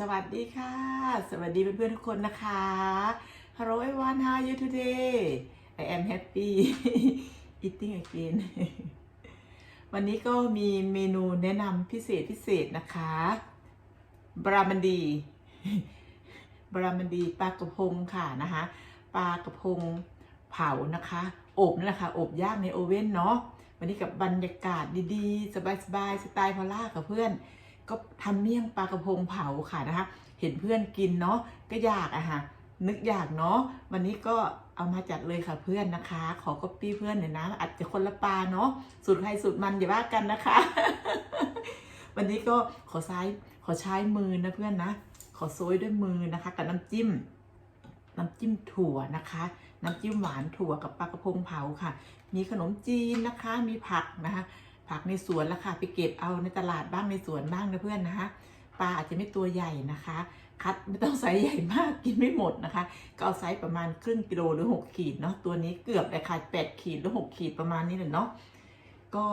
สวัสดีค่ะ สวัสดีเพื่อนๆทุกคนนะคะ Hello everyone how are you today I am happy eating again วันนี้ก็มีเมนูแนะนำพิเศษพิเศษนะคะ บรามันดี บรามันดีปลากระพงค่ะนะคะ ปลากระพงเผานะคะ อบนั่นแหละค่ะ อบย่างในโอเว่นเนาะ วันนี้กับบรรยากาศดีๆ สบายๆ สไตล์พอล่ากับเพื่อน ก็ทำเมี่ยงปลากระพงเผาค่ะนะคะ เห็นเพื่อนกินเนาะก็อยากอะค่ะนึกอยากเนาะวันนี้ก็เอามาจัดเลยค่ะเพื่อนนะคะ ขอก๊อปปี้เพื่อนหน่อยนะอาจจะคนละปลาเนาะสูตรใครสูตรมันอย่าว่ากันนะคะ วันนี้ก็ขอใช้ขอใช้มือนะเพื่อนนะ ขอโซยด้วยมือนะคะ กับน้ำจิ้ม น้ำจิ้มถั่วนะคะ น้ำจิ้มหวานถั่วกับปลากระพงเผาค่ะ มีขนมจีนนะคะ มีผักนะคะ ผักในสวนแล้วค่ะ ไปเก็บเอาในตลาดบ้างในสวนบ้างนะเพื่อนนะคะปลาอาจจะไม่ตัวใหญ่นะคะ คัดไม่ต้องไซส์ใหญ่มากกินไม่หมดนะคะ ก็เอาไซส์ประมาณครึ่งกิโลหรือ 6 ขีดเนาะตัวนี้เกือบเลยค่ะ8ขีดหรือ 6 ขีดประมาณนี้เลยเนาะก็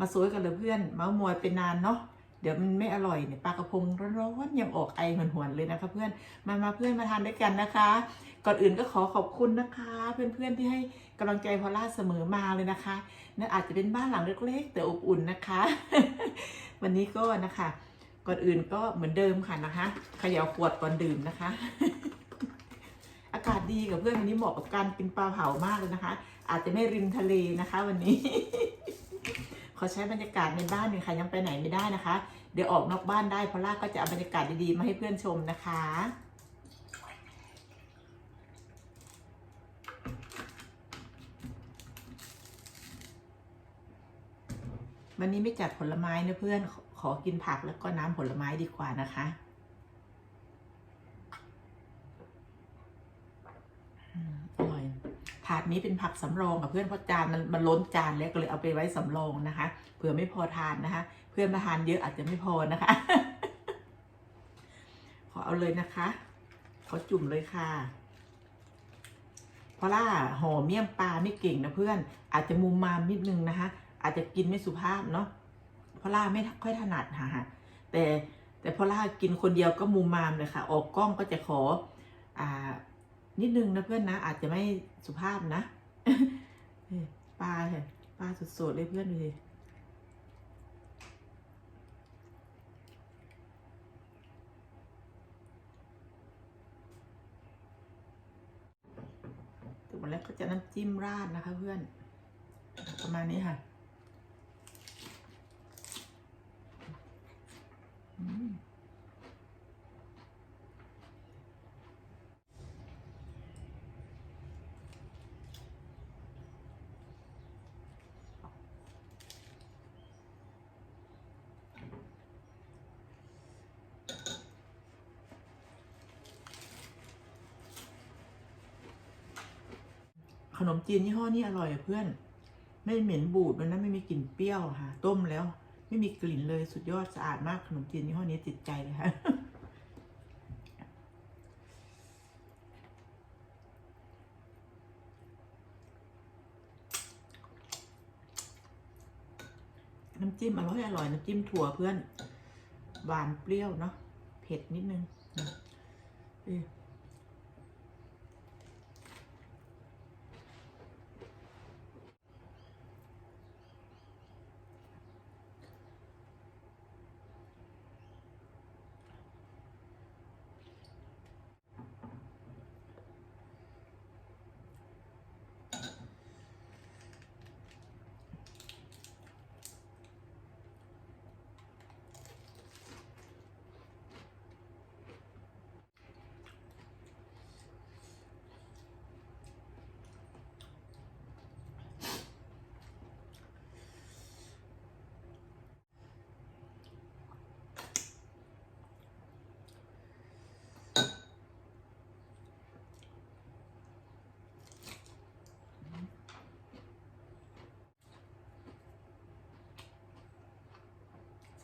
มาโซยกันเลยเพื่อนมามอยเป็นนานเนาะเดี๋ยวมันไม่อร่อยเนี่ยปลากระพงร้อนๆยังออกไอหวนๆเลยนะคะ เพื่อนมามาเพื่อนมาทานด้วยกันนะคะ ก่อนอื่นก็ขอขอบคุณนะคะ เพื่อนๆที่ให้ กำลังใจพอล่าเสมอมาเลยนะคะนั่นอาจจะเป็นบ้านหลังเล็กๆ แต่อบอุ่นนะคะ วันนี้ก็นะคะ ก่อนอื่นก็เหมือนเดิมค่ะนะคะเขย่าขวดก่อนดื่มนะคะ อากาศดีกับเพื่อนวันนี้เหมาะกับการกินปลาเผามากเลยนะคะ อาจจะไม่ริมทะเลนะคะ วันนี้ ขอใช้บรรยากาศในบ้านหน่อยค่ะยังไปไหนไม่ได้นะคะ เดี๋ยวออกนอกบ้านได้พอลล่าก็จะเอาบรรยากาศดีๆมาให้เพื่อนชมนะคะ วันนี้ไม่จัดผลไม้นะเพื่อนขอกินผักแล้วก็น้ำผลไม้ดีกว่านะคะ อร่อยถาดนี้เป็นผักสำรองกับเพื่อนเพราะจานมันมันล้นจานแล้วก็เลยเอาไปไว้สำรองนะคะ เผื่อไม่พอทานนะคะ เพื่อนมาทานเยอะอาจจะไม่พอนะคะ ขอเอาเลยนะคะขอจุ่มเลยค่ะเพราะล่าห่อเมี่ยงปลาไม่เก่งนะเพื่อน อาจจะมุมมามนิดนึงนะคะ อาจจะกินไม่สุภาพเนาะเพราะล่าไม่ค่อยถนัดค่ะฮะแต่แต่เพราะล่ากินคนเดียวก็มุมมามเลยค่ะ ออกกล้องก็จะขออ่านิดนึงนะเพื่อนนะ อาจจะไม่สุภาพนะปลาค่ะปลาสดๆเลยเพื่อนเลยถึงหมดแล้วก็จะน้ำจิ้มราดนะคะเพื่อน ประมาณนี้ค่ะอืม ขนมจีนยี่ห้อนี้อร่อยเพื่อน ไม่เหม็นบูดมันนะไม่มีกลิ่นเปรี้ยวค่ะ ต้มแล้ว ไม่มีกลิ่นเลยสุดยอดสะอาดมากขนมจีนยี่ห้อนี้ติดใจเลยค่ะน้ำจิ้มอร่อยอร่อยน้ำจิ้มถั่วเพื่อน หวานเปรี้ยวเนาะเผ็ดนิดนึงเออ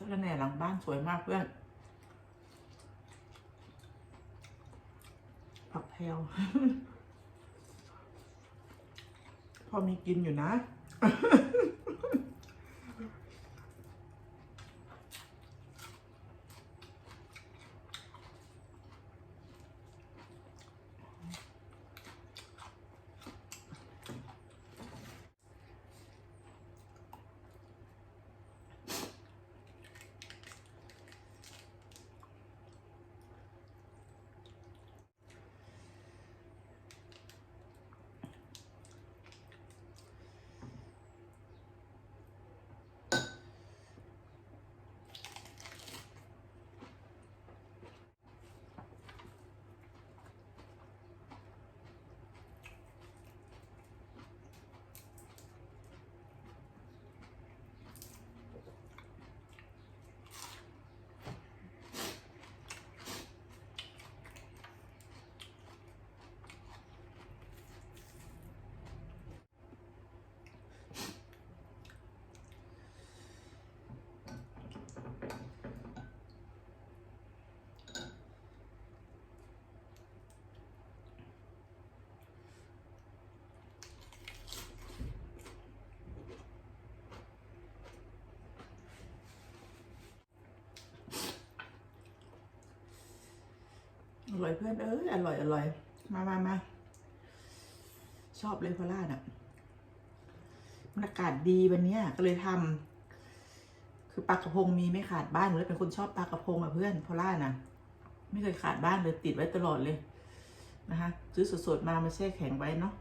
ะระแหน่หลังบ้านสวยมากเพื่อน ผักแพลวพอมีกินอยู่นะ อร่อยเพื่อนเอ้ยอร่อยอร่อย มามามาชอบเลยโคราชอะมันอากาศดีวันเนี้ยก็เลยทำคือปลากระพงมีไม่ขาดบ้านหนูเลยเป็นคนชอบปลากระพงอะเพื่อนโคราชน่ะไม่เคยขาดบ้านเลยติดไว้ตลอดเลยนะคะซื้อสดๆมามาแช่แข็งไว้เนาะ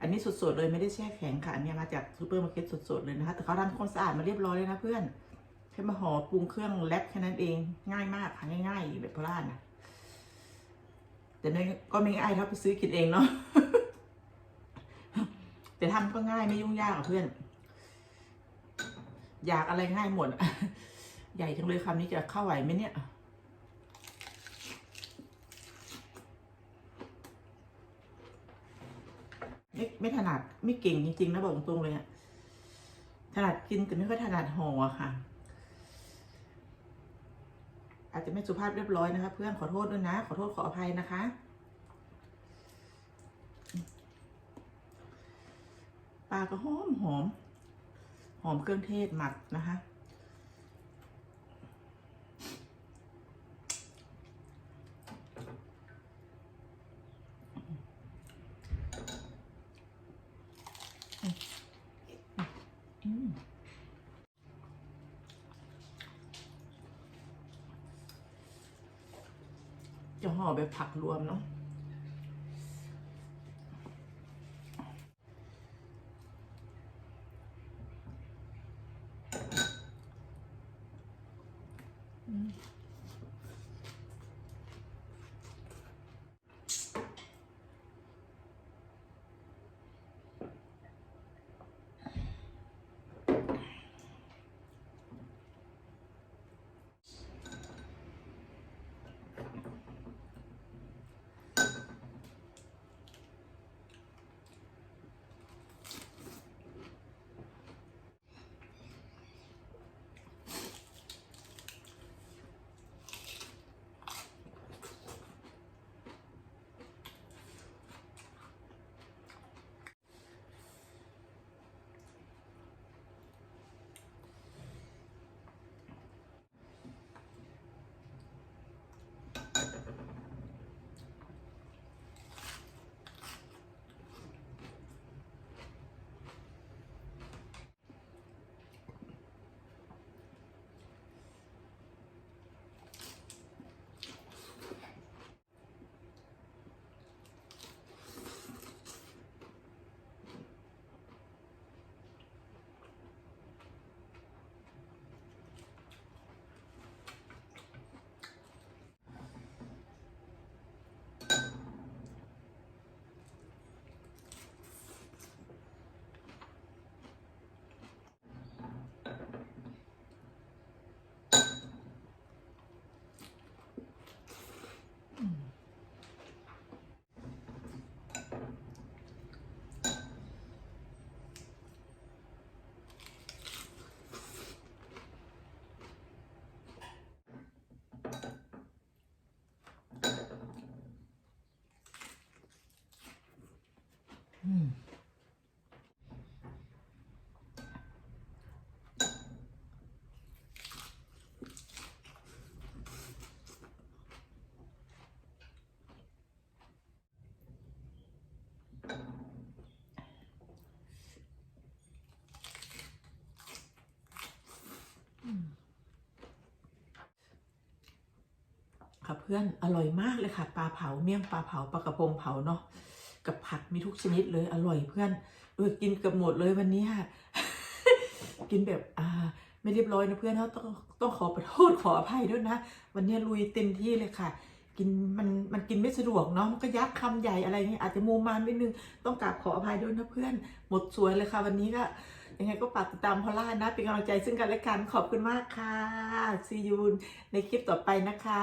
อันนี้สดๆเลยไม่ได้แช่แข็งค่ะอันนี้มาจากซูเปอร์มาร์เก็ตสดๆเลยนะคะ แต่เขาทำความสะอาดมาเรียบร้อยเลยนะเพื่อนแค่มาห่อปรุงเครื่องแรปแค่นั้นเองง่ายมากค่ะง่าย ๆ แบบโคราชนะ แต่ก็ไม่ง่ายเท่าไปซื้อกินเองเนาะแต่ทำก็ง่ายไม่ยุ่งยากอะเพื่อน อยากอะไรง่ายหมด ใหญ่จังเลยคำนี้จะเข้าไหวไหมเนี่ย ไม่ไม่ถนัดไม่เก่งจริงๆนะบอกตรงๆเลยอะถนัดกินแต่ไม่ค่อยถนัดห่ออะค่ะ อาจจะไม่สุภาพเรียบร้อยนะคะ เพื่อนขอโทษด้วยนะ ขอโทษขออภัยนะคะ ปลาก็หอมหอม หอมเครื่องเทศหมักนะคะ จะห่อแบบผักรวมเนาะ พื่อนอร่อยมากเลยค่ะ ปลาเผาเมี่ยงปลาเผาปลากระพงเผาเนาะกับผักมีทุกชนิดเลยอร่อยเพื่อนเออกินเกับหมดเลยวันนี้ค่ะกินแบบอ่า ไม่เรียบร้อยนะเพื่อนเนาะต้องต้องขอประโทษขออภัยด้วยนะ วันนี้ลุยเต็มที่เลยค่ะกินมันมันกินไม่สะดวกเนาะมันก็ยัดคำใหญ่อะไรเงี้ยอาจจะมูมามนิดนึงต้องกราบขออภัยด้วยนะเพื่อน หมดสวยเลยค่ะ วันนี้ก็ยังไงก็ฝากติดตามพอลล่านะ เป็นกำลังใจซึ่งกันและกันขอบคุณมากค่ะซียูนในคลิปต่อไปนะคะ